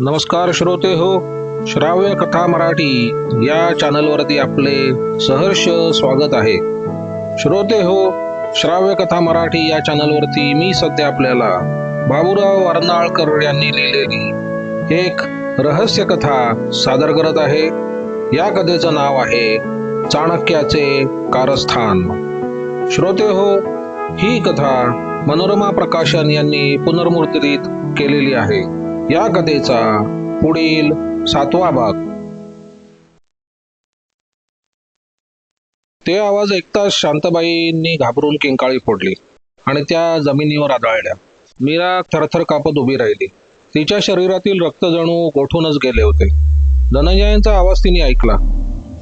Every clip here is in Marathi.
नमस्कार श्रोते हो श्राव्य कथा मराठी या चॅनलवरती आपले सहर्ष स्वागत आहे. श्रोते हो श्राव्य कथा मराठी या चॅनलवरती मी सध्या आपल्याला बाबूराव अर्नाळकर यांनी लिहिलेली एक रहस्य कथा सादर करत आहे. या कथेचं नाव आहे चाणक्याचे कारस्थान. श्रोते हो ही कथा मनोरमा प्रकाशन यांनी पुनर्मुद्रित केलेली आहे. या कथेचा पुढील सातवा भाग. ते आवाज ऐकताच शांताबाईंनी घाबरून किंकाळी फोडली आणि त्या जमिनीवर आदळल्या. मीरा थरथर कापत उभी राहिली. तिच्या शरीरातील रक्त जणू गोठूनच गेले होते. धनंजयांचा आवाज तिने ऐकला.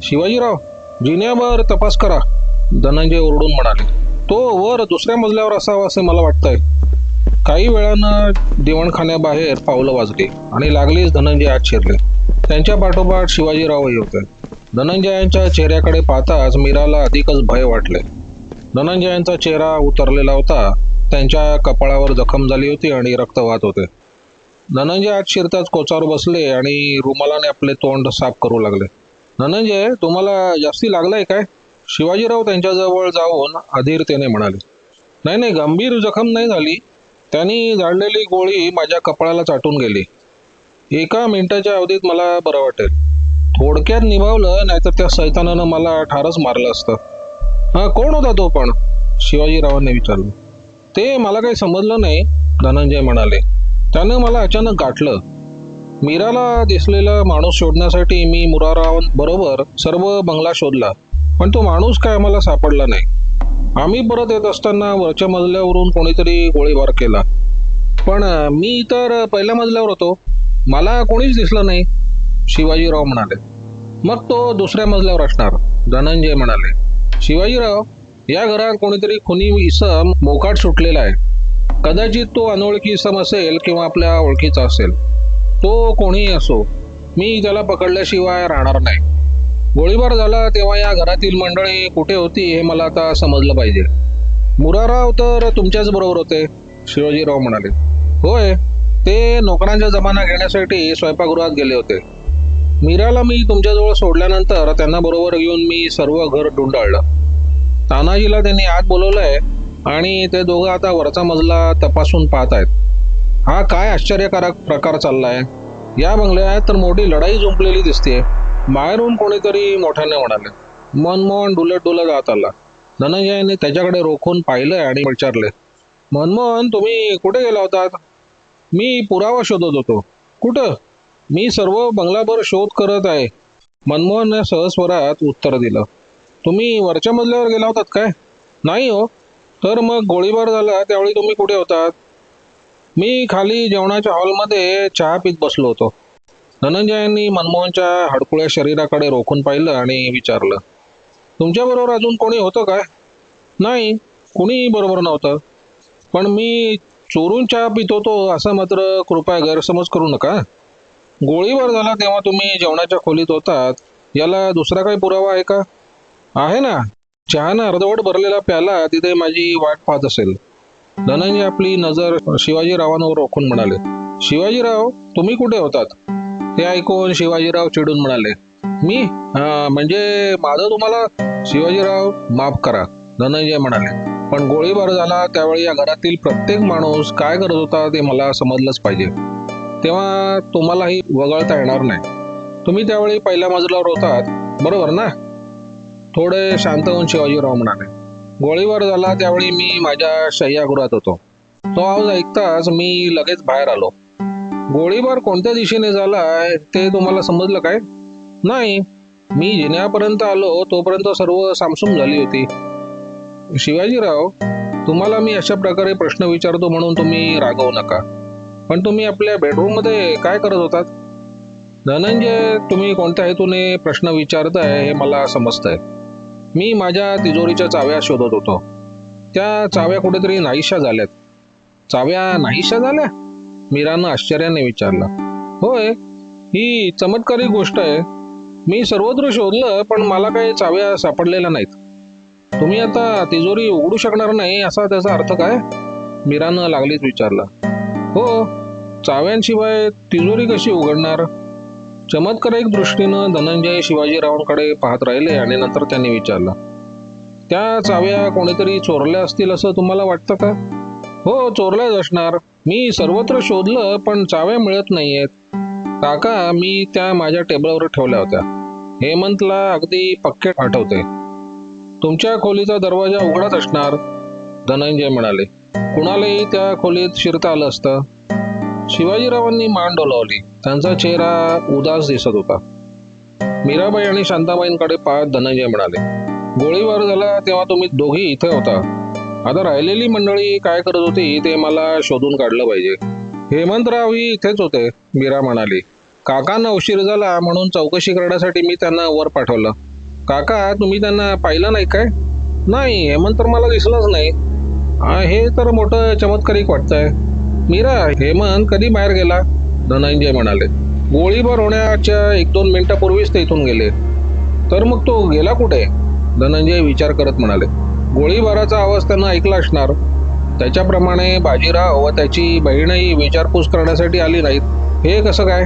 शिवाजीराव जिन्यावर तपास करा. धनंजय ओरडून म्हणाले तो वर दुसऱ्या मजल्यावर असावा असे मला वाटतंय. काही वेळानं दिवणखान्याबाहेर पावलं वाजली आणि लागलीच धनंजय आत शिरले. त्यांच्या पाठोपाठ शिवाजीरावही होते. धनंजयांच्या चेहऱ्याकडे पाहताच मीराला अधिकच भय वाटले. धनंजयांचा चेहरा उतरलेला होता. त्यांच्या कपाळावर जखम झाली होती आणि रक्त वाहत होते. धनंजय आत शिरताच कोचावर बसले आणि रुमालाने आपले तोंड साफ करू लागले. धनंजय तुम्हाला जास्ती लागलाय काय? शिवाजीराव त्यांच्याजवळ जाऊन अधीरतेने म्हणाले. नाही नाही गंभीर जखम नाही झाली. त्यांनी जाळलेली गोळी माझ्या कपाळाला चाटून गेली. एका मिनिटाच्या अवधीत मला बरं वाटेल. थोडक्यात निभावलं नाहीतर त्या सैतानानं मला ठारच मारलं असतं. हा कोण होता तो पण? शिवाजीरावांनी विचारलं. ते मला काही समजलं नाही धनंजय म्हणाले. त्यानं मला अचानक गाठलं. मीराला दिसलेला माणूस शोधण्यासाठी मी मुरारावांबरोबर सर्व बंगला शोधला. पण तो माणूस काय आम्हाला सापडला नाही. आम्ही परत येत असताना वरच्या मजल्यावरून कोणीतरी गोळीबार केला. पण मी तर पहिल्या मजल्यावर होतो. मला कोणीच दिसलं नाही. शिवाजीराव म्हणाले. मग तो दुसऱ्या मजल्यावर असणार धनंजय म्हणाले. शिवाजीराव या घरात कोणीतरी खुनी इसम मोकाट सुटलेला आहे. कदाचित तो अनोळखी इसम असेल किंवा आपल्या ओळखीचा असेल. तो कोणीही असो मी त्याला पकडल्याशिवाय राहणार नाही. गोळीबार झाला तेव्हा या घरातील मंडळी कुठे होती हे मला आता समजलं पाहिजे. मुराराव तर तुमच्याच बरोबर होते शिवाजीराव म्हणाले. होय ते नोकरांचा जमाना घेण्यासाठी स्वयंपाकगृहात गेले होते. मीराला मी तुमच्याजवळ सोडल्यानंतर त्यांना बरोबर घेऊन मी सर्व घर डुंडाळलं. तानाजीला त्यांनी आत बोलवलंय आणि ते दोघं आता वरचा मजला तपासून पाहत आहेत हा काय आश्चर्यकारक प्रकार चाललाय. या बंगल्यात तर मोठी लढाई जुंपलेली दिसते बाहेरून कोणीतरी मोठ्याने म्हणाले मनमोहन डुलत डुलत जात आला. धनंजयने त्याच्याकडे रोखून पाहिलं आणि विचारले मनमोहन तुम्ही कुठे गेला होतात मी पुरावा शोधत होतो. कुठं? मी सर्व बंगलाभर शोध करत आहे. मनमोहनने सहस्वरात उत्तर दिलं तुम्ही वरच्या मजल्यावर गेला होतात काय? नाही हो. तर मग गोळीबार झाला त्यावेळी तुम्ही कुठे होतात? मी खाली जेवणाच्या हॉलमध्ये चहा पीत बसलो होतो. धनंजयांनी मनमोहनच्या हडकुळ्या शरीराकडे रोखून पाहिलं आणि विचारलं तुमच्याबरोबर अजून कोणी होतं काय? नाही कुणीही बरोबर नव्हतं. पण मी चोरून चहा पितो तो असं मात्र कृपया गैरसमज करू नका. गोळीबार झाला तेव्हा तुम्ही जेवणाच्या खोलीत होतात. याला दुसरा काही पुरावा आहे का? आहे ना. चहानं अर्धवट भरलेला प्याला तिथे माझी वाट पाहत असेल. धनंजय आपली नजर शिवाजीरावांवर रोखून म्हणाले शिवाजीराव तुम्ही कुठे होतात? ते ऐकून शिवाजीराव चिडून म्हणाले मी म्हणजे माझं तुम्हाला शिवाजीराव माफ करा धनंजय म्हणाले. पण गोळीबार झाला त्यावेळी या घरातील प्रत्येक माणूस काय करत होता ते मला समजलंच पाहिजे. तेव्हा तुम्हालाही वगळता येणार नाही. तुम्ही त्यावेळी पहिल्या मजल्यावर होतात बरोबर ना? थोडे शांत होऊन शिवाजीराव म्हणाले गोळीबार झाला त्यावेळी मी माझ्या शय्यागृहात होतो. तो आवाज ऐकताच मी लगेच बाहेर आलो. गोळीबार कोणत्या दिशेने झालाय ते तुम्हाला समजलं काय? नाही. मी जिन्यापर्यंत आलो तोपर्यंत सर्व सामसूम झाली होती. शिवाजीराव तुम्हाला मी अशा प्रकारे प्रश्न विचारतो म्हणून तुम्ही रागवू नका. पण तुम्ही आपल्या बेडरूममध्ये काय करत होतात? धनंजय तुम्ही कोणत्या हेतूने प्रश्न विचारताय हे मला समजतंय. मी माझ्या तिजोरीच्या चाव्या शोधत होतो. त्या चाव्या कुठेतरी नाहीशा झाल्यात. चाव्या नाहीशा झाल्या? मीरानं आश्चर्याने विचारलं होय ही चमत्कारी गोष्ट आहे. मी सर्वत्र शोधलं पण मला काही चाव्या सापडलेल्या नाहीत. तुम्ही आता तिजोरी उघडू शकणार नाही असा त्याचा अर्थ काय? मीरानं लागलीच विचारलं हो चाव्यांशिवाय तिजोरी कशी उघडणार? चमत्कारिक दृष्टीनं धनंजय शिवाजीरावांकडे पाहत राहिले आणि नंतर त्यांनी विचारलं त्या चाव्या कोणीतरी चोरल्या असतील असं तुम्हाला वाटतं का? हो चोरल्याच असणार. मी सर्वत्र शोधलं पण चाव्या मिळत नाहीयेत. काका मी त्या माझ्या टेबलवर ठेवल्या होत्या. हेमंतला अगदी पक्के आठवते. तुमच्या खोलीचा दरवाजा उघडाच असणार धनंजय म्हणाले. कुणालाही त्या खोलीत शिरता आलं असतं? शिवाजीरावांनी मान डोलावली. त्यांचा चेहरा उदास दिसत होता. मीराबाई आणि शांताबाईंकडे पाहत धनंजय म्हणाले गोळीबार झाला तेव्हा तुम्ही दोघी इथे होता. आता राहिलेली मंडळी काय करत होती ते मला शोधून काढलं पाहिजे. हेमंतराव ही इथेच होते मीरा म्हणाली. काकांना उशीर झाला म्हणून चौकशी करण्यासाठी मी त्यांना वर पाठवलं. काका तुम्ही त्यांना पाहिलं नाही काय? नाही हेमंत तर मला दिसलंच नाही. हे तर मोठं चमत्कारिक वाटतंय. मीरा हेमंत कधी बाहेर गेला? धनंजय म्हणाले. गोळीबार होण्याच्या एक दोन मिनिटापूर्वीच ते इथून गेले. तर मग तो गेला कुठे? धनंजय विचार करत म्हणाले. गोळीबाराचा आवाज त्यांना ऐकला असणार. त्याच्याप्रमाणे बाजीराव व त्याची बहीणही विचारपूस करण्यासाठी आली नाहीत. हे कसं काय?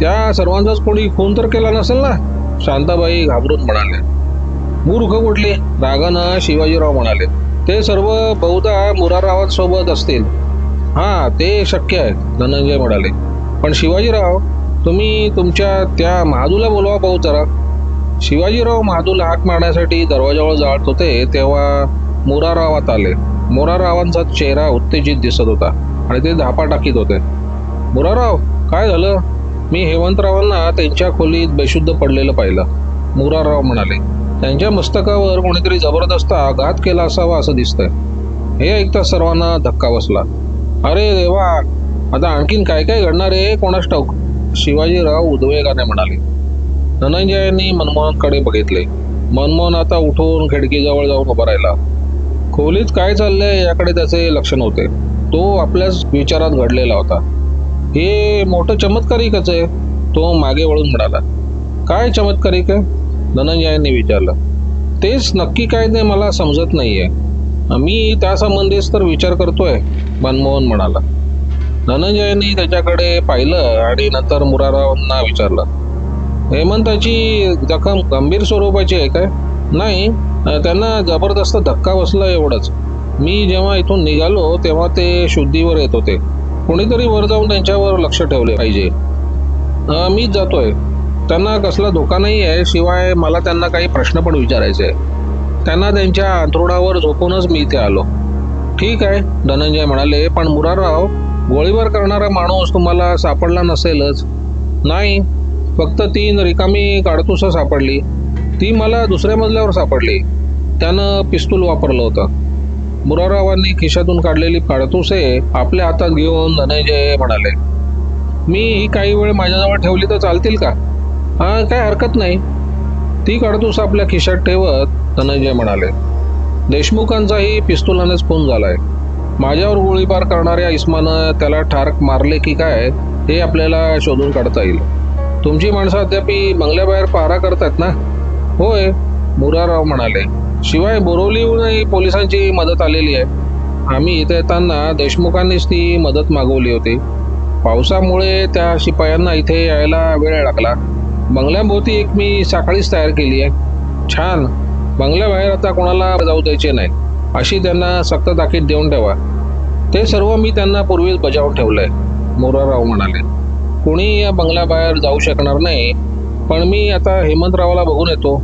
त्या सर्वांचाच कोणी खून तर केला नसेल ना? शांताबाई घाबरून म्हणाले मूर्ख कुठले? रागानं शिवाजीराव म्हणाले. ते सर्व बहुधा मुरारावांसोबत असतील. हां ते शक्य आहे धनंजय म्हणाले. पण शिवाजीराव तुम्ही तुमच्या त्या महादूला बोलवा पाहू जरा. शिवाजीराव महादूला हाक मारण्यासाठी दरवाजावर जाळत होते तेव्हा मोरारावात आले. मोरारावांचा चेहरा उत्तेजित दिसत होता आणि ते धापा टाकीत होते. मुराराव काय झालं? मी हेमंतरावांना त्यांच्या खोलीत बेशुद्ध पडलेलं पाहिलं. मोराराव म्हणाले त्यांच्या मस्तकावर कोणीतरी जबरदस्त आघात केला असावा असं दिसतंय. हे ऐकता सर्वांना धक्का बसला. अरे देवा! आता आणखीन काय काय घडणार आहे? कोणास ठाऊक? शिवाजीराव उद्वेगाने म्हणाले धनंजयांनी मनमोहनकडे बघितले. मनमोहन आता उठून खिडकीजवळ जाऊन उभा राहिला. खोलीत काय चाललंय याकडे त्याचे लक्ष नव्हते. तो आपल्याच विचारात घडलेला होता. हे मोठं चमत्कारिकच आहे तो मागे वळून म्हणाला. काय चमत्कारिक आहे? धनंजयांनी विचारलं. तेच नक्की काय ते मला समजत नाहीये. मी त्यासंबंधीच तर विचार करतोय मनमोहन म्हणाला. धनंजयांनी त्याच्याकडे पाहिलं आणि नंतर मुरारावांना विचारलं. हेमंताची जखम गंभीर स्वरूपाची आहे काय? नाही. त्यांना जबरदस्त धक्का बसला एवढंच. मी जेव्हा इथून निघालो तेव्हा ते शुद्धीवर येत होते. कोणीतरी वर जाऊन त्यांच्यावर लक्ष ठेवले पाहिजे. मीच जातोय. त्यांना कसला धोका नाही आहे शिवाय मला त्यांना काही प्रश्न पण विचारायचे आहे त्यांना त्यांच्या अंथरुणावर झोपूनच मी इथे आलो. ठीक आहे धनंजय म्हणाले पण मुरारराव गोळीबार करणारा माणूस तुम्हाला सापडला नसेलच. नाही. फक्त तीन रिकामी काडतुसं सापडली. ती मला दुसऱ्या मजल्यावर सापडली. त्यानं पिस्तूल वापरलं होतं. मुरारावांनी खिशातून काढलेली काडतुसे आपल्या हातात घेऊन धनंजय म्हणाले मी ही काही वेळ माझ्याजवळ ठेवली तर चालतील का? हा काय हरकत नाही. ती काडतूस आपल्या खिशात ठेवत धनंजय म्हणाले देशमुखांचाही पिस्तुलानेच खून झालाय. माझ्यावर गोळीबार करणाऱ्या इस्मानं त्याला ठार मारले की काय हे आपल्याला शोधून काढता येईल. तुमची माणसं अद्याप बंगल्याबाहेर पहारा करतात ना? होय मुराराव म्हणाले. शिवाय बोरवलीहूनही पोलिसांची मदत आलेली आहे. आम्ही इथे येताना देशमुखांनीच ती मदत मागवली होती. पावसामुळे त्या शिपायांना इथे यायला वेळ लागला. बंगल्याभोवती एक मी साखळीच तयार केली आहे. छान. बंगल्याबाहेर आता कोणाला जाऊ द्यायचे नाही. अशी त्यांना सक्त ताकीद देऊन ठेवा. ते सर्व मी त्यांना पूर्वीच बजावून ठेवलंय मोराराव म्हणाले. कोणी या बंगल्याबाहेर जाऊ शकणार नाही. पण मी आता हेमंतरावाला बघून येतो.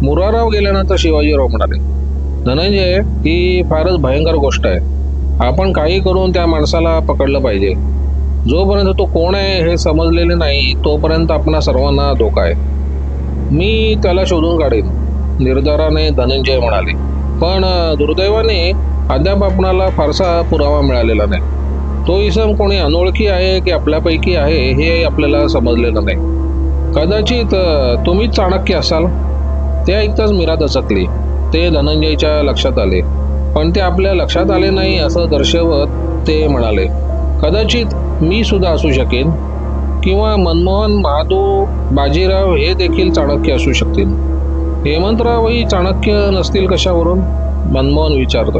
मुराराव गेल्यानंतर शिवाजीराव म्हणाले धनंजय ही फारच भयंकर गोष्ट आहे. आपण काही करून त्या माणसाला पकडलं पाहिजे. जोपर्यंत तो कोण आहे हे समजलेले नाही तोपर्यंत आपणा सर्वांना धोका आहे. मी त्याला शोधून काढेन. निर्धाराने धनंजय म्हणाले. पण दुर्दैवाने अद्याप आपणाला फारसा पुरावा मिळालेला नाही. तो इसम कोणी अनोळखी आहे की आपल्यापैकी आहे हे आपल्याला समजलेलं नाही. कदाचित तुम्हीच चाणक्य असाल. ते ऐकताच मीरा दचकली. ते धनंजयच्या लक्षात आले. पण ते आपल्या लक्षात आले नाही असं दर्शवत ते म्हणाले कदाचित मी सुद्धा असू शकेन किंवा मनमोहन महादू बाजीराव हे देखील चाणक्य असू शकतील. हेमंतरावही चाणक्य नसतील कशावरून? मनमोहन विचारतो.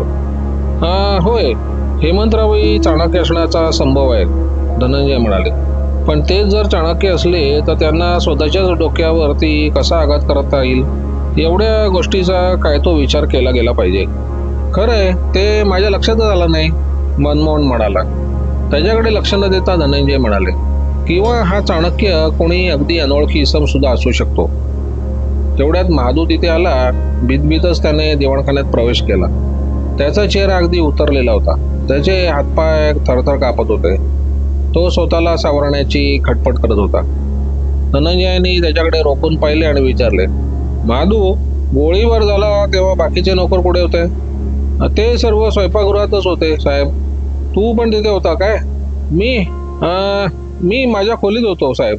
हा होय. हेमंतरावही चाणक्य असण्याचा संभव आहे धनंजय म्हणाले. पण तेच जर चाणक्य असले तर त्यांना स्वतःच्याच डोक्यावरती कसा आघात करता येईल? एवढ्या गोष्टीचा काय तो विचार केला गेला पाहिजे. खरं आहे ते माझ्या लक्षातच आलं नाही मनमोहन म्हणाला. त्याच्याकडे लक्ष न देता धनंजय म्हणाले किंवा हा चाणक्य कोणी अगदी अनोळखी इसम सुद्धा असू शकतो. तेवढ्यात महादू तिथे आला भीतभीतच त्याने दिवाणखान्यात प्रवेश केला. त्याचा चेहरा अगदी उतरलेला होता. त्याचे हातपाय थरथर कापत होते. तो स्वतःला सावरण्याची खटपट करत होता. धनंजयाने त्याच्याकडे रोखून पाहिले आणि विचारले माधू गोळीबार झाला तेव्हा बाकीचे नोकर कुठे होते? ते सर्व स्वयंपाकगृहातच होते साहेब. तू पण तिथे होता काय? मी? आ, मी माझ्या खोलीत होतो साहेब.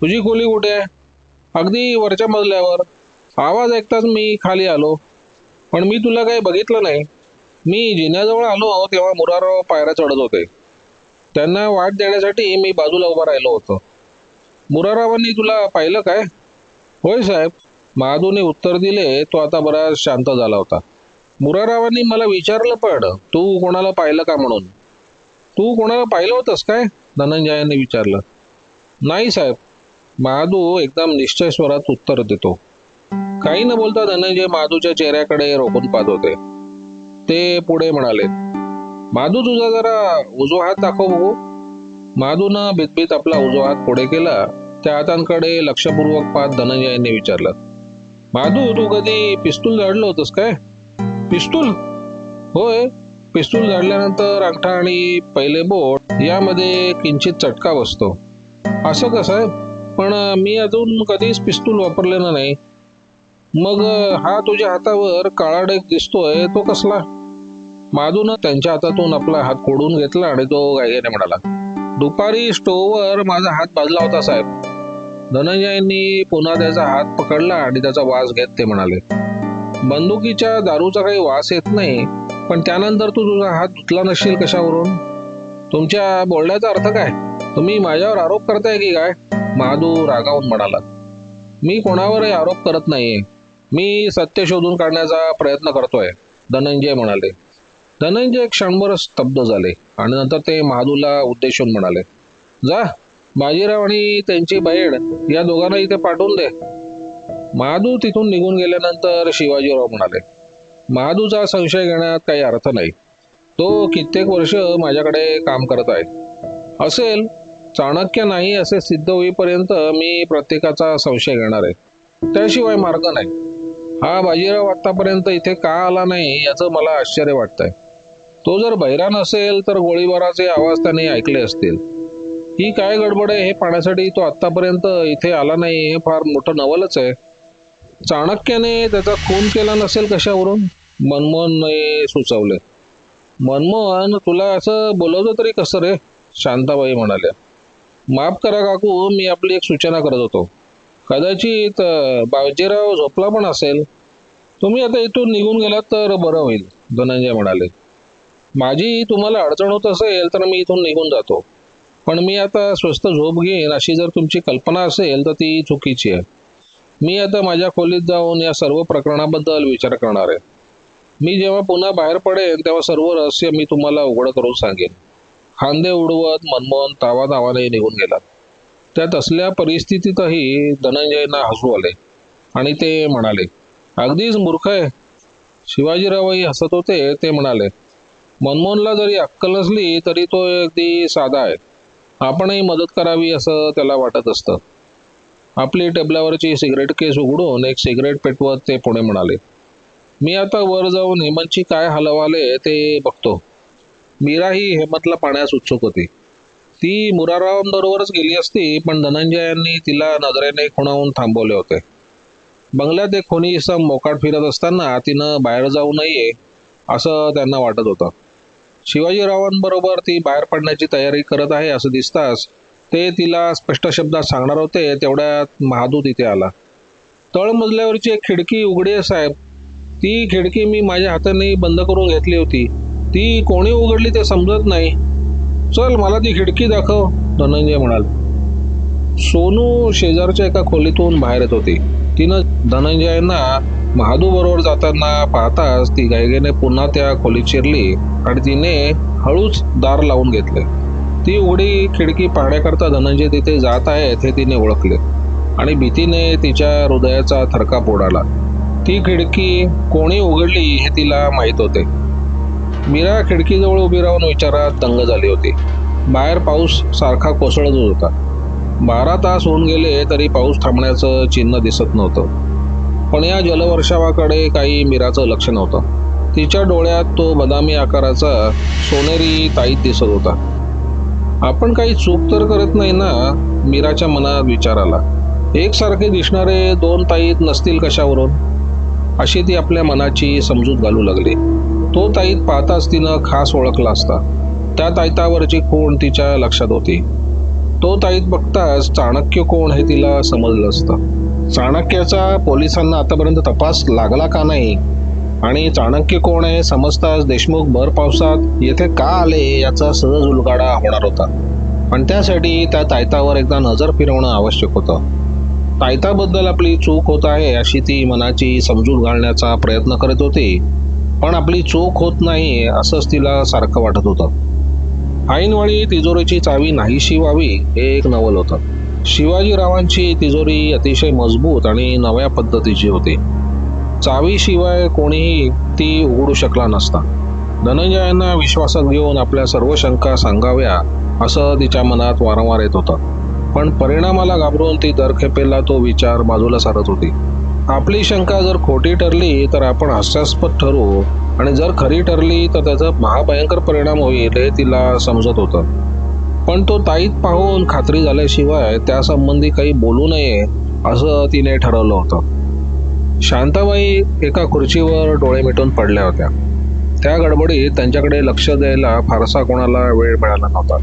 तुझी खोली कुठे? आहे अगदी वरच्या मजल्यावर. आवाज ऐकताच मी खाली आलो. पण मी तुला काही बघितलं नाही. मी जिन्याजवळ आलो तेव्हा मुरारराव पायऱ्या चढत होते. त्यांना वाट देण्यासाठी मी बाजूला उभा राहिलो होतो. मुरारावांनी तुला पाहिलं काय? होय साहेब महादूने उत्तर दिले तो आता बराच शांत झाला होता. मुरारावांनी मला विचारलं पण तू कोणाला पाहिलं का म्हणून? तू कोणाला पाहिलं होतंस काय? धनंजयाने विचारलं. नाही साहेब महादू एकदम निश्चय स्वरात उत्तर देतो. काही न बोलता धनंजय महादूच्या चेहऱ्याकडे रोखून पाहत होते. ते पुढे म्हणाले माधू तुझा जरा उजवा हात दाखव बघू. माधून भीतभीत आपला उजवा हात पुढे केला त्या हातांकडे लक्षपूर्वक पाहत धनंजयने विचारलं महादू तू कधी पिस्तूल झाडलं होतंस काय? पिस्तूल? होय पिस्तूल झाडल्यानंतर अंगठा आणि पहिले बोट यामध्ये किंचित चटका बसतो. असं कसं आहे? पण मी अजून कधीच पिस्तूल वापरलेलं नाही. मग हा तुझ्या हातावर काळा डेक दिसतोय तो कसला? माधून त्यांच्या हातातून आपला हात कोडून घेतला आणि तो गायगेने म्हणाला दुपारी स्टोव्हवर माझा हात बाजला होता साहेब. धनंजयांनी पुन्हा त्याचा हात पकडला आणि त्याचा वास घेत ते म्हणाले बंदुकीच्या दारूचा काही वास येत नाही पण त्यानंतर तू तुझा हात धुतला नसशील कशावरून? तुमच्या बोलण्याचा अर्थ काय? तुम्ही माझ्यावर आरोप करताय की काय? महादू रागावून म्हणाला मी कोणावरही आरोप करत नाहीये. मी सत्य शोधून काढण्याचा प्रयत्न करतोय धनंजय म्हणाले. धनंजय क्षणभर स्तब्ध झाले आणि नंतर ते महादूला उद्देशून म्हणाले जा बाजीराव आणि त्यांची बहीण या दोघांना इथे पाठवून दे. महादू तिथून निघून गेल्यानंतर शिवाजीराव म्हणाले महादूचा संशय घेण्यात काही अर्थ नाही. तो कित्येक वर्ष माझ्याकडे काम करत आहे. असेल चाणक्य नाही असे सिद्ध होईपर्यंत मी प्रत्येकाचा संशय घेणार आहे. त्याशिवाय मार्ग नाही. हा बाजीराव आतापर्यंत इथे का आला नाही याचं मला आश्चर्य वाटतंय. तो जर बहिरा नसेल तर गोळीबाराचे आवाज त्याने ऐकले असतील. ही काय गडबड आहे हे पाहण्यासाठी तो आतापर्यंत इथे आला नाही हे फार मोठं नवलच आहे. चाणक्याने त्याचा खून केला नसेल कशावरून? मनमोहनने सुचवले. मनमोहन तुला असं बोलवतं तरी कसं रे? शांताबाई म्हणाल्या. माफ करा काकू मी आपली एक सूचना करत होतो. कदाचित बाजीराव झोपला पण असेल. तुम्ही आता इथून निघून गेलात तर बरं होईल धनंजय म्हणाले. माझी तुम्हाला अडचण होत असेल तर मी इथून निघून जातो. पण मी आता स्वस्त झोप घेईन अशी जर तुमची कल्पना असेल तर ती चुकीची आहे. मी आता माझ्या खोलीत जाऊन या सर्व प्रकरणाबद्दल विचार करणार आहे. मी जेव्हा पुन्हा बाहेर पडेन तेव्हा सर्व रहस्य मी तुम्हाला उघड करून सांगेन. खांदे उडवत मनमोहन तावा तावाने निघून गेला. त्यात असल्या परिस्थितीतही धनंजयना हसू आले आणि ते म्हणाले अगदीच मूर्ख आहे. शिवाजीरावही हसत होते ते म्हणाले. मनमोहनला जरी अक्कल नसली तरी तो अगदी साधा आहे. आपणही मदत करावी असं त्याला वाटत असतं. आपली टेबलावरची सिगरेट केस उघडून एक सिगरेट पेटवत ते पुढे म्हणाले मी आता वर जाऊन हेमंतची काय हलवाले ते बघतो. मीराही हेमंतला पाण्यास उत्सुक होती. ती मुरारावांबरोबरच गेली असती पण धनंजयांनी तिला नजरेने खुणावून थांबवले होते. बंगल्यात एक कोणी इसम मोकाट फिरत असताना तिनं बाहेर जाऊ नये असं त्यांना वाटत होतं. शिवाजीरावांबरोबर ती बाहेर पडण्याची तयारी करत आहे असं दिसताच ते तिला स्पष्ट शब्दात सांगणार होते तेवढ्यात महादू तिथे आला. तळमजल्यावरची एक खिडकी उघडी आहे साहेब. ती खिडकी मी माझ्या हाताने बंद करून घेतली होती. ती कोणी उघडली ते समजत नाही. चल मला ती खिडकी दाखव धनंजय म्हणाल. सोनू शेजारच्या एका खोलीतून बाहेर येत होती. तिनं धनंजयांना महादू बरोबर जाताना पाहताच ती गायगेने पुन्हा त्या खोलीत शिरली आणि तिने हळूच दार लावून घेतले. ती उघडी खिडकी पाहण्याकरता धनंजय तिथे जात आहेत हे तिने ओळखले आणि भीतीने तिच्या हृदयाचा थरकाप उडाला ती खिडकी कोणी उघडली हे तिला माहीत होते. मीरा खिडकीजवळ उभी राहून विचारात दंग झाली होती. बाहेर पाऊस सारखा कोसळतच होता. बारा तास होऊन गेले तरी पाऊस थांबण्याचं चिन्ह दिसत नव्हतं. पण या जलवर्षावाकडे काही मीराचं लक्ष नव्हतं. तिच्या डोळ्यात तो बदामी आकाराचा सोनेरी ताईत दिसत होता. आपण काही चूक तर करत नाही ना? मीराच्या मनात विचार आला. एकसारखे दिसणारे दोन ताईत नसतील कशावरून? अशी ती आपल्या मनाची समजूत घालू लागली. तो ताईत पाहताच तिनं खास ओळखला असता. त्या ताईतावरची खूण तिच्या लक्षात होती. तो ताईत बघताच चाणक्य कोण हे तिला समजलं असतं. चाणक्याचा पोलिसांना आतापर्यंत तपास लागला का नाही? आणि चाणक्य कोण आहे समजताच देशमुख भर पावसात येथे का आले याचा सहज उलगाडा होणार होता. पण त्यासाठी त्या तायतावर एकदा नजर फिरवणं आवश्यक होतं. तायताबद्दल आपली चूक होत आहे अशी ती मनाची समजूत घालण्याचा प्रयत्न करत होती. पण आपली चूक होत नाही असंच तिला सारखं वाटत होतं. ऐनवाळी तिजोरीची चावी नाहीशी व्हावी हे एक नवल होतं. शिवाजीरावांची तिजोरी अतिशय मजबूत आणि नव्या पद्धतीची होती. चावीशिवाय कोणीही ती उघडू शकला नसता. धनंजयांना विश्वासात घेऊन आपल्या सर्व शंका सांगाव्या असं तिच्या मनात वारंवार येत होतं. पण परिणामाला घाबरून ती दरखेपेला तो विचार बाजूला सारत होती. आपली शंका जर खोटी ठरली तर आपण हास्यास्पद ठरू आणि जर खरी ठरली तर त्याचा महाभयंकर परिणाम होईल हे तिला समजत होतं. पण तो ताईत पाहून खात्री झाल्याशिवाय त्यासंबंधी काही बोलू नये असं तिने ठरवलं होतं. शांताबाई एका खुर्चीवर डोळे मिटून पडल्या होत्या. त्या गडबडीत त्यांच्याकडे लक्ष द्यायला फारसा कोणाला वेळ मिळाला नव्हता.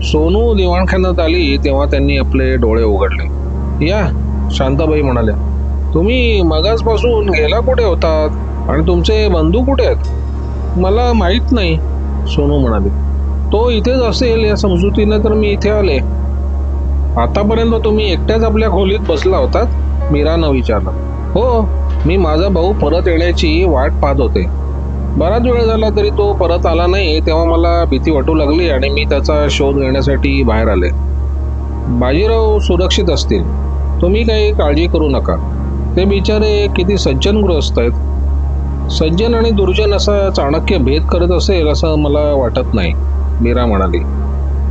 सोनू दिवाणखान्यात आली तेव्हा त्यांनी आपले डोळे उघडले. या शांताबाई म्हणाल्या तुम्ही मगाचपासून गेला कुठे होतात? आणि तुमचे बंधू कुठे आहेत? मला माहीत नाही सोनू म्हणाले. तो इथेच असेल या समजुतीने तर मी इथे आले. आतापर्यंत तुम्ही एकट्याच आपल्या खोलीत बसला होतात? मीरानं विचारलं. हो मी माझा भाऊ परत येण्याची वाट पाहत होते. बराच वेळ झाला तरी तो परत आला नाही तेव्हा मला भीती वाटू लागली आणि मी त्याचा शोध घेण्यासाठी बाहेर आले. बाजीराव सुरक्षित असतील. तुम्ही काही काळजी करू नका. ते बिचारे किती सज्जन गृहस्थ आहेत. सज्जन आणि दुर्जन असा चाणक्य भेद करत असेल असं मला वाटत नाही मीरा म्हणाली.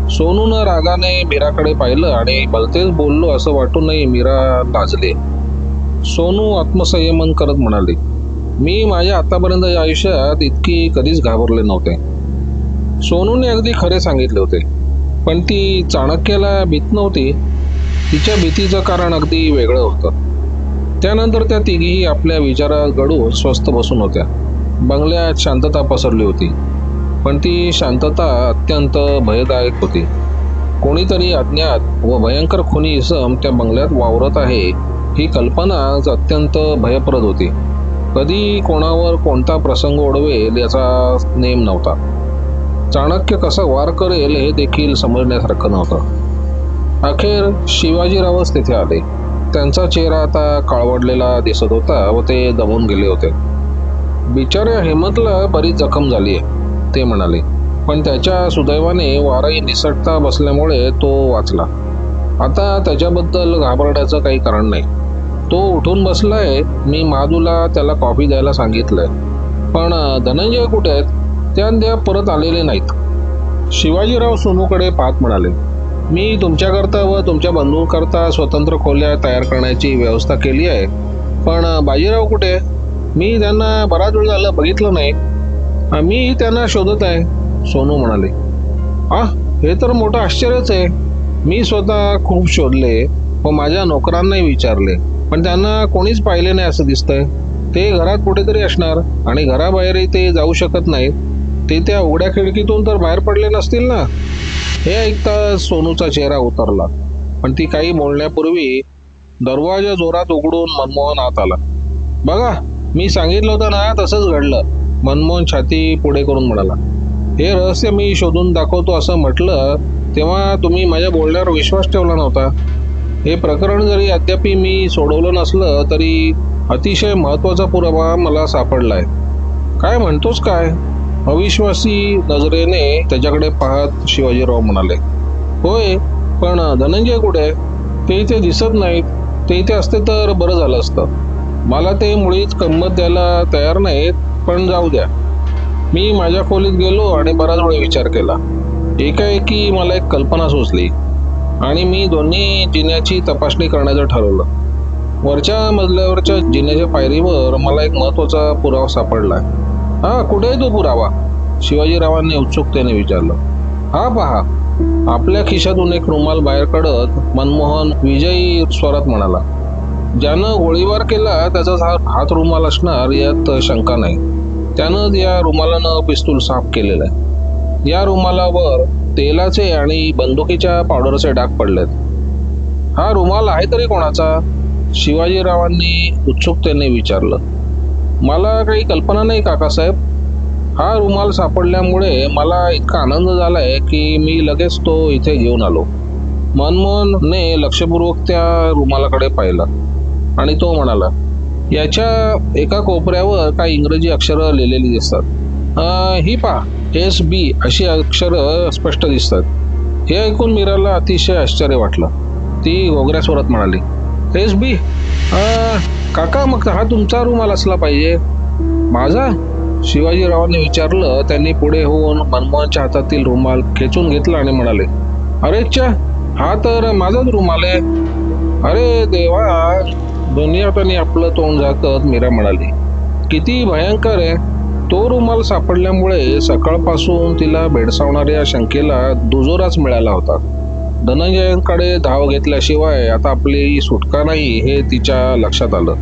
सोनूनं रागाने मीराकडे पाहिलं आणि भलतेच बोललो असं वाटूनही मीरा लाजले. सोनू आत्मसंयमन करत म्हणाली मी माझ्या आतापर्यंतच्या आयुष्यात इतकी कधीच घाबरले नव्हते. सोनूने अगदी खरे सांगितले होते पण ती चाणक्याला भीत नव्हती. तिच्या भीतीचं कारण अगदी वेगळं होतं. त्यानंतर त्या तिघीही आपल्या विचारात गडून स्वस्थ बसून होत्या. बंगल्यात शांतता पसरली होती. पण ती शांतता अत्यंत भयदायक होती. कोणीतरी अज्ञात व भयंकर खुनी इसम त्या बंगल्यात वावरत आहे ही कल्पनाच अत्यंत भयप्रद होती. कधी कोणावर कोणता प्रसंग ओढवेल याचा नेम नव्हता. चाणक्य कसा वार करेल हे देखील समजण्यासारखं नव्हतं. अखेर शिवाजीरावच तिथे आले. त्यांचा चेहरा आता काळवडलेला दिसत होता व ते दमून गेले होते. बिचाऱ्या हेमंतला बरीच जखम झाली आहे ते म्हणाले. पण त्याच्या सुदैवाने वाराही निसटता बसल्यामुळे तो वाचला. आता त्याच्याबद्दल घाबरण्याचं काही कारण नाही. तो उठून बसलाय मी माधूला त्याला कॉफी द्यायला सांगितलंय. पण धनंजय कुठे आहेत? त्या त्या परत आलेले नाहीत. शिवाजीराव सोनूकडे पाहत म्हणाले मी तुमच्याकरता व तुमच्या बंधूंकरता स्वतंत्र खोल्या तयार करण्याची व्यवस्था केली आहे. पण बाजीराव कुठे? मी त्यांना बराच वेळ झालं बघितलं नाही. मी त्यांना शोधत आहे सोनू म्हणाले. आ हे तर मोठं आश्चर्यच आहे. मी स्वतः खूप शोधले व माझ्या नोकरांनाही विचारले. पण त्यांना कोणीच पाहिले नाही असं दिसतंय. ते घरात कुठेतरी असणार आणि घराबाहेरही ते जाऊ शकत नाहीत. ते त्या उघड्या खिडकीतून तर बाहेर पडले नसतील ना. हे ऐकता सोनूचा चेहरा उतरला. पण ती काही बोलण्यापूर्वी दरवाजा जोरात उघडून मनमोहन आत आला. बघा मी सांगितलं होतं ना तसंच घडलं मनमोहन छाती पुढे करून म्हणाला. हे रहस्य मी शोधून दाखवतो असं म्हटलं तेव्हा तुम्ही माझ्या बोलण्यावर विश्वास ठेवला नव्हता. हे प्रकरण जरी अद्याप मी सोडवलं नसलं तरी अतिशय महत्त्वाचा पुरावा मला सापडलाय. काय म्हणतोस काय? अविश्वासी नजरेने त्याच्याकडे पाहत शिवाजीराव म्हणाले होय पण धनंजय कुठे? आहे? ते इथे दिसत नाहीत. ते इथे असते तर बरं झालं असतं. मला ते मुळीच किंमत द्यायला तयार नाहीत पण जाऊ द्या. मी माझ्या खोलीत गेलो आणि बराच वेळ विचार केला. एकाएकी मला एक कल्पना सुचली आणि मी दोन्ही जिन्याची तपासणी करण्याचं ठरवलं. वरच्या मजल्यावरच्या जिन्याच्या पायरीवर मला एक महत्त्वाचा पुरावा सापडलाय हा कुठे आहे तो पुरावा. शिवाजीरावांनी उत्सुकतेने विचारलं. हा पहा आपल्या खिशातून एक रुमाल बाहेर काढत मनमोहन विजयी स्वरात म्हणाला ज्यानं गोळीबार केला त्याचाच हा हात रुमाल असणार यात शंका नाही. त्यानं या रुमालानं पिस्तूल साफ केलेलं आहे. या रुमालावर तेलाचे आणि बंदुकीच्या पावडरचे डाग पडलेत. हा रुमाल आहे तरी कोणाचा? शिवाजीरावांनी उत्सुकतेने विचारलं. मला काही कल्पना नाही काकासाहेब. हा रुमाल सापडल्यामुळे मला इतका आनंद झालाय की मी लगेच तो इथे घेऊन आलो. मनमोहनने लक्षपूर्वक त्या रुमालाकडे पाहिलं आणि तो म्हणाला याच्या एका कोपऱ्यावर काही इंग्रजी अक्षरं लिहिलेली दिसतात. ही पहा एस बी अशी अक्षरं स्पष्ट दिसतात. हे ऐकून मीराला अतिशय आश्चर्य वाटलं. ती घोगऱ्या स्वरात म्हणाली एस बी काका मग हा तुमचा रुमाल असला पाहिजे. माझा? शिवाजीरावांनी विचारलं त्यांनी पुढे होऊन मनमोहनच्या हातातील रुमाल खेचून घेतला आणि म्हणाले अरे च्या हा तर माझाच रुमाल आहे अरे देवा दुनियातानी आपलं तोंड जात मीरा म्हणाली. किती भयंकर आहे. तो रुमाल सापडल्यामुळे सकाळपासून तिला भेडसावणाऱ्या शंकेला दुजोराच मिळाला होता. धनंजयकडे धाव घेतल्याशिवाय आता आपली सुटका नाही हे तिच्या लक्षात आलं.